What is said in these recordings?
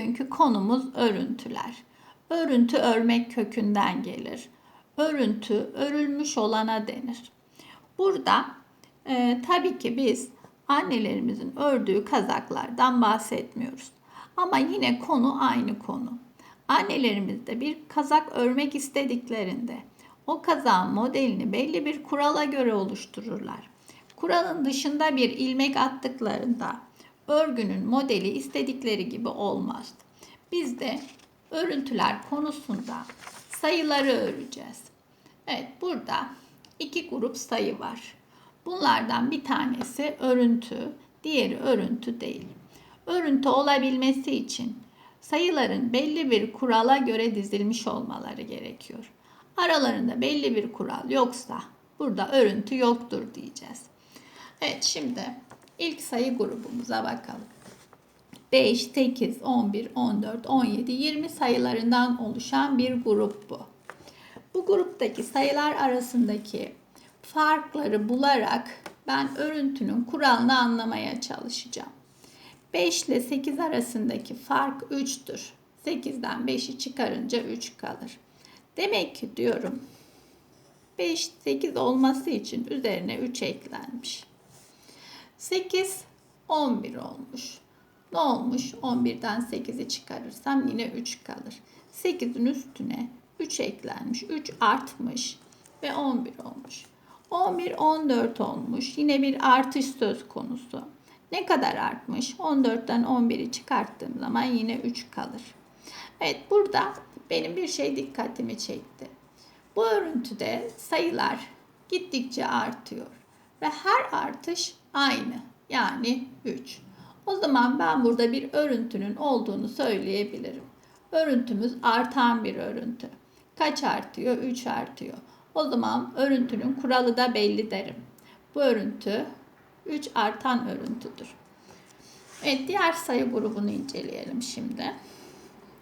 Bugünkü konumuz örüntüler. Örüntü örmek kökünden gelir. Örüntü örülmüş olana denir. Burada e, tabii ki biz annelerimizin ördüğü kazaklardan bahsetmiyoruz. Ama yine konu aynı konu. Annelerimiz de bir kazak örmek istediklerinde o kazağın modelini belli bir kurala göre oluştururlar. Kuralın dışında bir ilmek attıklarında örgünün modeli istedikleri gibi olmaz. Biz de örüntüler konusunda sayıları öreceğiz. Evet burada iki grup sayı var. Bunlardan bir tanesi örüntü, diğeri örüntü değil. Örüntü olabilmesi için sayıların belli bir kurala göre dizilmiş olmaları gerekiyor. Aralarında belli bir kural yoksa burada örüntü yoktur diyeceğiz. Evet şimdi ilk sayı grubumuza bakalım. 5, 8, 11, 14, 17, 20 sayılarından oluşan bir grup bu. Bu gruptaki sayılar arasındaki farkları bularak ben örüntünün kuralını anlamaya çalışacağım. 5 ile 8 arasındaki fark 3'tür. 8'den 5'i çıkarınca 3 kalır. Demek ki diyorum 5, 8 olması için üzerine 3 eklenmiş. 8, 11 olmuş. Ne olmuş? 11'den 8'i çıkarırsam yine 3 kalır. 8'in üstüne 3 eklenmiş. 3 artmış ve 11 olmuş. 11, 14 olmuş. Yine bir artış söz konusu. Ne kadar artmış? 14'ten 11'i çıkarttığım zaman yine 3 kalır. Evet burada benim bir şey dikkatimi çekti. Bu örüntüde sayılar gittikçe artıyor ve her artış aynı yani 3. O zaman ben burada bir örüntünün olduğunu söyleyebilirim. Örüntümüz artan bir örüntü. Kaç artıyor? 3 artıyor. O zaman örüntünün kuralı da belli derim. Bu örüntü 3 artan örüntüdür. Evet diğer sayı grubunu inceleyelim şimdi.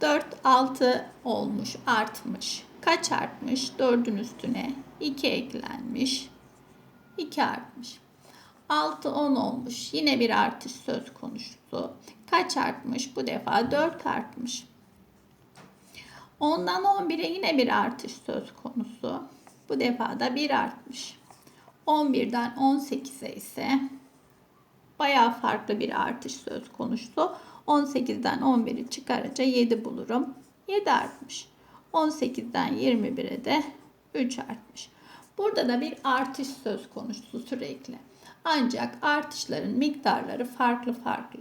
4, 6 olmuş, artmış. Kaç artmış? 4'ün üstüne 2 eklenmiş. 2 artmış. 6, 10 olmuş. Yine bir artış söz konusu. Kaç artmış? Bu defa 4 artmış. 10'dan 11'e yine bir artış söz konusu. Bu defa da 1 artmış. 11'den 18'e ise bayağı farklı bir artış söz konusu. 18'den 11'i çıkarınca 7 bulurum. 7 artmış. 18'den 21'e de 3 artmış. Burada da bir artış söz konusu sürekli. Ancak artışların miktarları farklı farklı.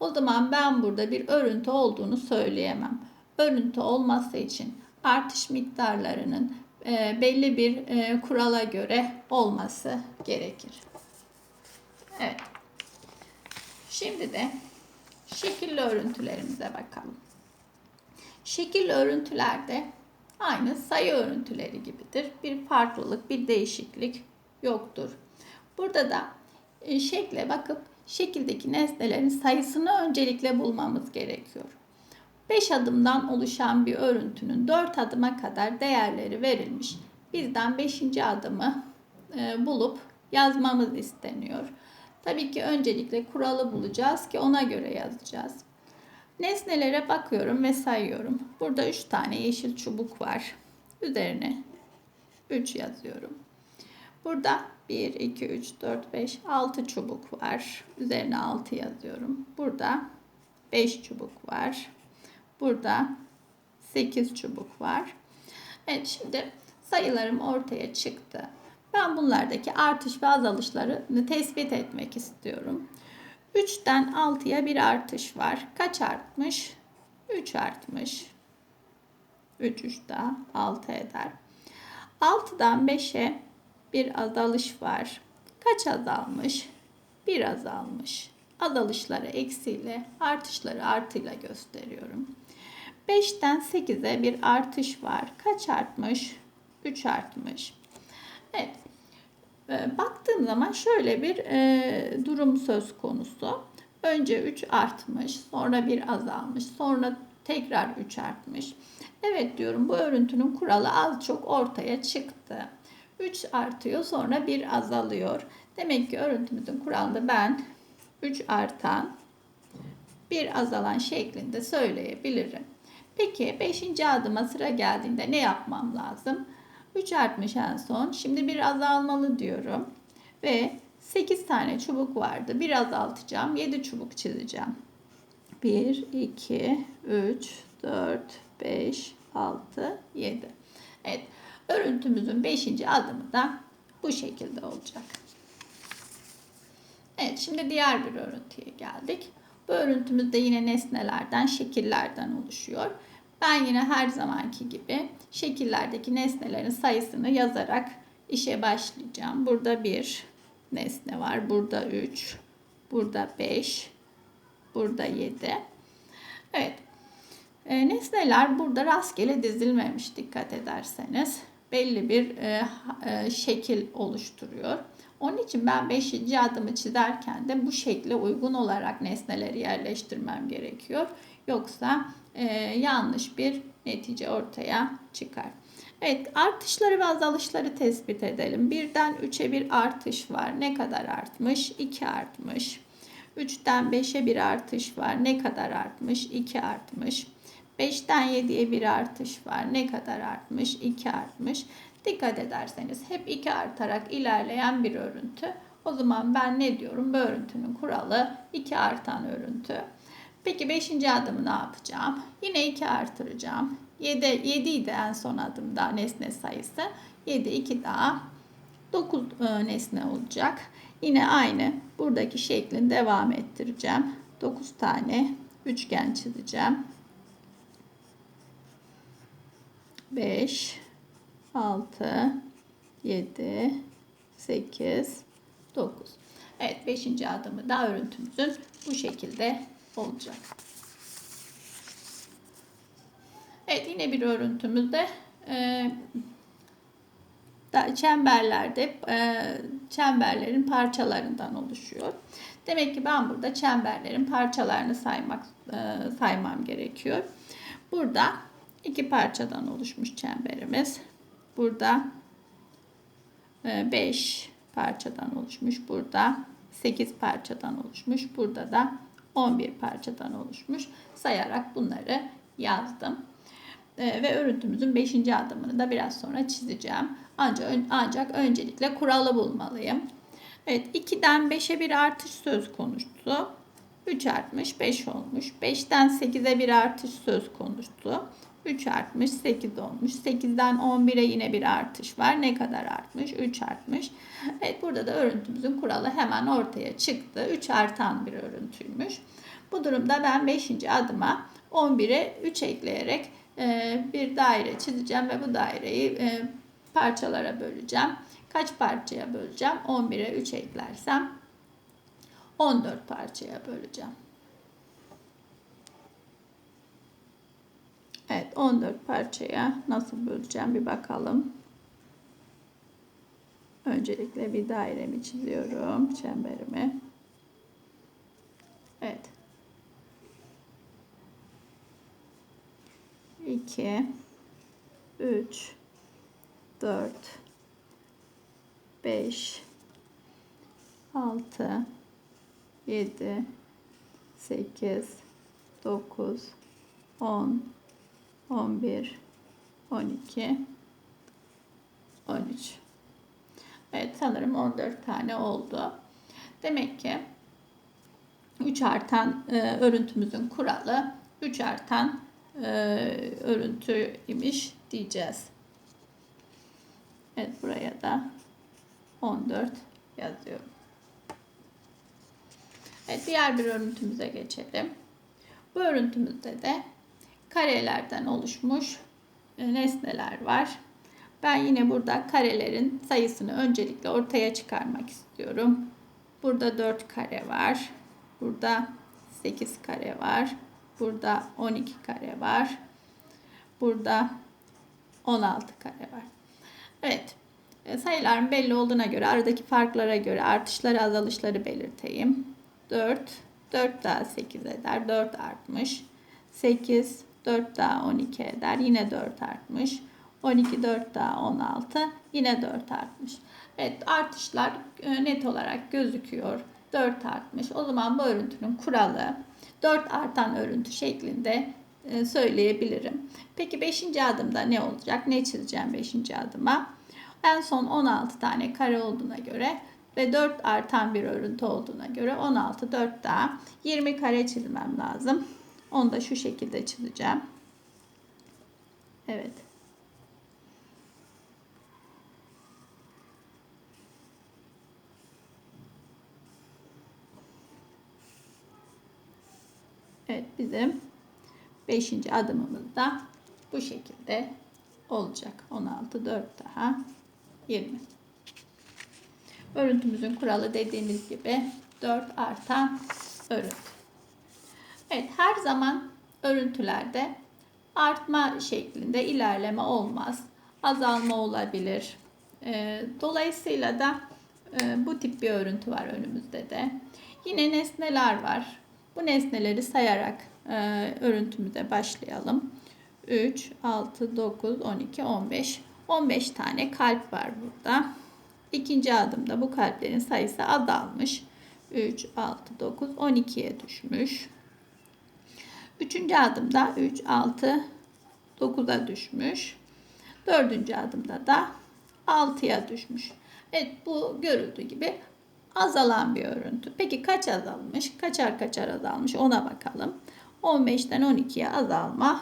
O zaman ben burada bir örüntü olduğunu söyleyemem. Örüntü olması için artış miktarlarının e, belli bir e, kurala göre olması gerekir. Evet. Şimdi de şekilli örüntülerimize bakalım. Şekilli örüntülerde aynı sayı örüntüleri gibidir. Bir farklılık, bir değişiklik yoktur. Burada da e, şekle bakıp şekildeki nesnelerin sayısını öncelikle bulmamız gerekiyor. 5 adımdan oluşan bir örüntünün 4 adıma kadar değerleri verilmiş. Bizden 5. adımı e, bulup yazmamız isteniyor. Tabii ki öncelikle kuralı bulacağız ki ona göre yazacağız. Nesnelere bakıyorum ve sayıyorum. Burada 3 tane yeşil çubuk var. Üzerine 3 yazıyorum. Burada 1, 2, 3, 4, 5, 6 çubuk var. Üzerine 6 yazıyorum. Burada 5 çubuk var. Burada 8 çubuk var. Evet şimdi sayılarım ortaya çıktı. Ben bunlardaki artış ve azalışlarını tespit etmek istiyorum. 3'ten 6'ya bir artış var. Kaç artmış? 3 artmış. 3 3 daha 6 eder. 6'dan 5'e bir azalış var. Kaç azalmış? Bir azalmış. Azalışları eksiyle, artışları artıyla gösteriyorum. 5'ten 8'e bir artış var. Kaç artmış? 3 artmış. Evet. Ee, baktığım zaman şöyle bir e, durum söz konusu. Önce 3 artmış, sonra bir azalmış, sonra tekrar 3 artmış. Evet diyorum bu örüntünün kuralı az çok ortaya çıktı. 3 artıyor sonra bir azalıyor. Demek ki örüntümüzün kuralında ben 3 artan bir azalan şeklinde söyleyebilirim. Peki 5. adıma sıra geldiğinde ne yapmam lazım? 3 artmış en son. Şimdi bir azalmalı diyorum. Ve 8 tane çubuk vardı. Bir azaltacağım. 7 çubuk çizeceğim. 1, 2, 3, 4, 5, 6, 7. Evet. Örüntümüzün 5. adımı da bu şekilde olacak. Evet. Şimdi diğer bir örüntüye geldik. Bu örüntümüz de yine nesnelerden, şekillerden oluşuyor. Ben yine her zamanki gibi şekillerdeki nesnelerin sayısını yazarak işe başlayacağım. Burada bir nesne var. Burada 3. Burada 5. Burada 7. Evet. E, nesneler burada rastgele dizilmemiş dikkat ederseniz. Belli bir e, e, şekil oluşturuyor. Onun için ben 5. adımı çizerken de bu şekle uygun olarak nesneleri yerleştirmem gerekiyor. Yoksa e, yanlış bir netice ortaya çıkar. Evet artışları ve azalışları tespit edelim. 1'den 3'e bir artış var. Ne kadar artmış? 2 artmış. 3'ten 5'e bir artış var. Ne kadar artmış? 2 artmış. 5'ten 7'ye bir artış var. Ne kadar artmış? 2 artmış. Dikkat ederseniz hep 2 artarak ilerleyen bir örüntü. O zaman ben ne diyorum? Bu örüntünün kuralı 2 artan örüntü. Peki 5. adımı ne yapacağım? Yine 2 artıracağım. 7, 7 idi en son adımda nesne sayısı. 7, 2 daha 9 e, nesne olacak. Yine aynı buradaki şeklin devam ettireceğim. 9 tane üçgen çizeceğim. 5 6 7 8 9 Evet 5. adımı da örüntümüzün bu şekilde olacak. Evet yine bir örüntümüzde e, çemberlerde e, çemberlerin parçalarından oluşuyor. Demek ki ben burada çemberlerin parçalarını saymak e, saymam gerekiyor. Burada iki parçadan oluşmuş çemberimiz. Burada 5 parçadan oluşmuş. Burada 8 parçadan oluşmuş. Burada da 11 parçadan oluşmuş. Sayarak bunları yazdım. Ee, ve örüntümüzün 5. adımını da biraz sonra çizeceğim. Ancak, ancak öncelikle kuralı bulmalıyım. Evet 2'den 5'e bir artış söz konusu. 3 artmış 5 olmuş. 5'ten 8'e bir artış söz konusu. 3 artmış 8 olmuş. 8'den 11'e yine bir artış var. Ne kadar artmış? 3 artmış. Evet burada da örüntümüzün kuralı hemen ortaya çıktı. 3 artan bir örüntüymüş. Bu durumda ben 5. adıma 11'e 3 ekleyerek e, bir daire çizeceğim ve bu daireyi e, parçalara böleceğim. Kaç parçaya böleceğim? 11'e 3 eklersem 14 parçaya böleceğim. Evet 14 parçaya nasıl böleceğim bir bakalım. Öncelikle bir dairemi çiziyorum. Çemberimi. Evet. 2 3 4 5 6 7 8 9 10 11 12 13 Evet sanırım 14 tane oldu. Demek ki 3 artan e, örüntümüzün kuralı 3 artan e, örüntü diyeceğiz. Evet buraya da 14 yazıyorum. Evet diğer bir örüntümüze geçelim. Bu örüntümüzde de karelerden oluşmuş e, nesneler var. Ben yine burada karelerin sayısını öncelikle ortaya çıkarmak istiyorum. Burada 4 kare var. Burada 8 kare var. Burada 12 kare var. Burada 16 kare var. Evet. E, sayıların belli olduğuna göre aradaki farklara göre artışları azalışları belirteyim. 4, 4 daha 8 eder. 4 artmış. 8, 4 daha 12 eder. Yine 4 artmış. 12, 4 daha 16. Yine 4 artmış. Evet artışlar e, net olarak gözüküyor. 4 artmış. O zaman bu örüntünün kuralı 4 artan örüntü şeklinde e, söyleyebilirim. Peki 5. adımda ne olacak? Ne çizeceğim 5. adıma? En son 16 tane kare olduğuna göre ve 4 artan bir örüntü olduğuna göre 16 4 daha 20 kare çizmem lazım. Onu da şu şekilde çizeceğim. Evet. Evet bizim 5. adımımız da bu şekilde olacak. 16 4 daha 20. Örüntümüzün kuralı dediğimiz gibi 4 artan örüntü. Evet her zaman örüntülerde artma şeklinde ilerleme olmaz. Azalma olabilir. Ee, dolayısıyla da e, bu tip bir örüntü var önümüzde de. Yine nesneler var. Bu nesneleri sayarak e, örüntümüze başlayalım. 3, 6, 9, 12, 15. 15 tane kalp var burada. İkinci adımda bu kalplerin sayısı azalmış. 3, 6, 9, 12'ye düşmüş. Üçüncü adımda 3, 6, 9'a düşmüş. Dördüncü adımda da 6'ya düşmüş. Evet bu görüldüğü gibi azalan bir örüntü. Peki kaç azalmış? Kaçar kaçar azalmış ona bakalım. 15'ten 12'ye azalma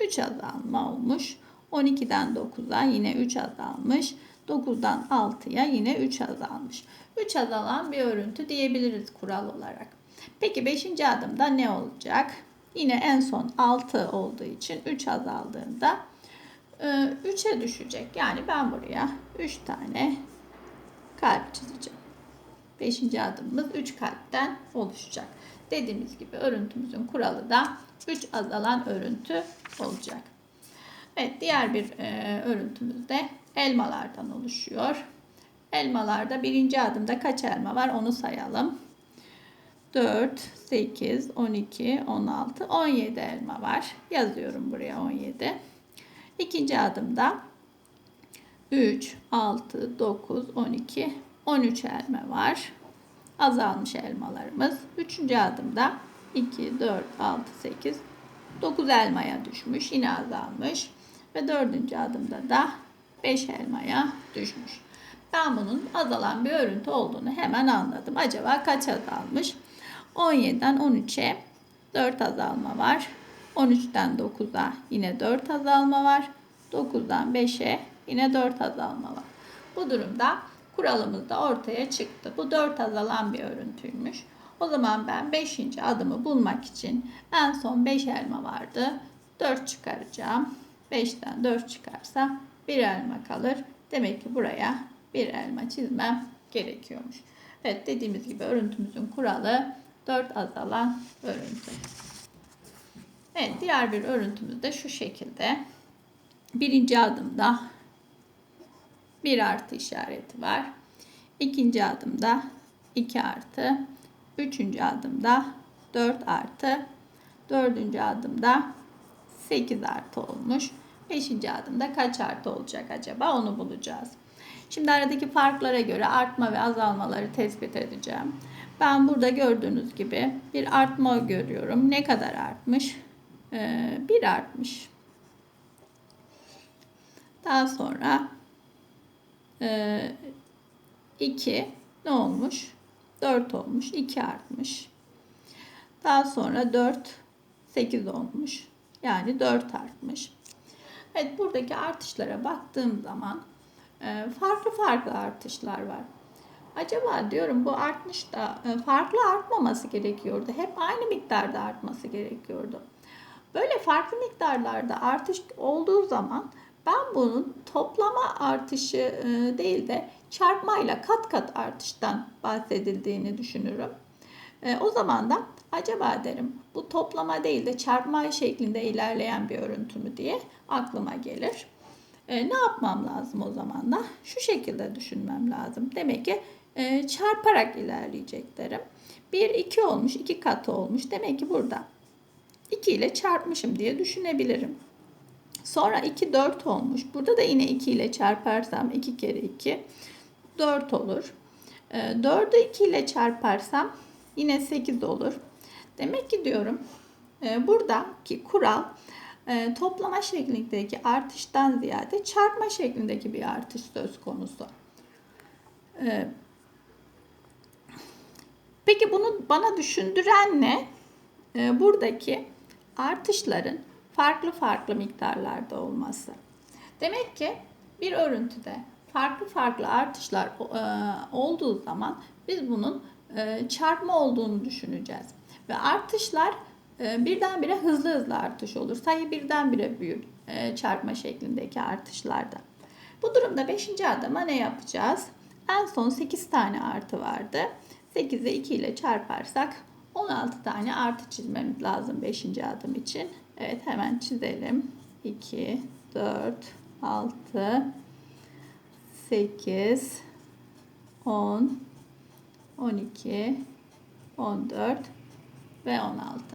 3 azalma olmuş. 12'den 9'a yine 3 azalmış. 9'dan 6'ya yine 3 azalmış. 3 azalan bir örüntü diyebiliriz kural olarak. Peki 5. adımda ne olacak? Yine en son 6 olduğu için 3 azaldığında 3'e düşecek. Yani ben buraya 3 tane kalp çizeceğim. 5. adımımız 3 kalpten oluşacak. Dediğimiz gibi örüntümüzün kuralı da 3 azalan örüntü olacak. Evet diğer bir e, örüntümüz de elmalardan oluşuyor. Elmalarda birinci adımda kaç elma var onu sayalım. 4, 8, 12, 16, 17 elma var. Yazıyorum buraya 17. İkinci adımda 3, 6, 9, 12, 13 elma var. Azalmış elmalarımız. Üçüncü adımda 2, 4, 6, 8, 9 elmaya düşmüş. Yine azalmış. Ve dördüncü adımda da 5 elmaya düşmüş. Ben bunun azalan bir örüntü olduğunu hemen anladım. Acaba kaç azalmış? 17'den 13'e 4 azalma var. 13'ten 9'a yine 4 azalma var. 9'dan 5'e yine 4 azalma var. Bu durumda kuralımız da ortaya çıktı. Bu 4 azalan bir örüntüymüş. O zaman ben 5. adımı bulmak için en son 5 elma vardı. 4 çıkaracağım. 5'ten 4 çıkarsa 1 elma kalır. Demek ki buraya 1 elma çizmem gerekiyormuş. Evet dediğimiz gibi örüntümüzün kuralı 4 azalan örüntü. Evet diğer bir örüntümüz de şu şekilde. Birinci adımda 1 artı işareti var. İkinci adımda 2 artı. Üçüncü adımda 4 artı. Dördüncü adımda 8 artı olmuş. Beşinci adımda kaç artı olacak acaba onu bulacağız. Şimdi aradaki farklara göre artma ve azalmaları tespit edeceğim. Ben burada gördüğünüz gibi bir artma görüyorum. Ne kadar artmış? Ee, bir artmış. Daha sonra 2 e, ne olmuş? 4 olmuş. 2 artmış. Daha sonra 4 8 olmuş. Yani 4 artmış. Evet buradaki artışlara baktığım zaman e, farklı farklı artışlar var. Acaba diyorum bu artmış da e, farklı artmaması gerekiyordu. Hep aynı miktarda artması gerekiyordu. Böyle farklı miktarlarda artış olduğu zaman ben bunun toplama artışı e, değil de çarpmayla kat kat artıştan bahsedildiğini düşünürüm. E, o zaman da acaba derim bu toplama değil de çarpma şeklinde ilerleyen bir örüntü mü diye aklıma gelir. Ne yapmam lazım o zaman da? Şu şekilde düşünmem lazım. Demek ki çarparak ilerleyecek derim. 1 2 olmuş, 2 katı olmuş. Demek ki burada 2 ile çarpmışım diye düşünebilirim. Sonra 2 4 olmuş. Burada da yine 2 ile çarparsam 2 kere 2 4 olur. 4'ü 2 ile çarparsam yine 8 olur. Demek ki diyorum e, buradaki kural e, toplama şeklindeki artıştan ziyade çarpma şeklindeki bir artış söz konusu. Peki bunu bana düşündüren ne? E, buradaki artışların farklı farklı miktarlarda olması. Demek ki bir örüntüde farklı farklı artışlar e, olduğu zaman biz bunun e, çarpma olduğunu düşüneceğiz. Ve artışlar e, birdenbire hızlı hızlı artış olur. Sayı birdenbire büyür çarpma şeklindeki artışlarda. Bu durumda 5. adıma ne yapacağız? En son 8 tane artı vardı. 8'i 2 ile çarparsak 16 tane artı çizmemiz lazım 5. adım için. Evet hemen çizelim. 2, 4, 6, 8, 10, 12, 14 ve 16.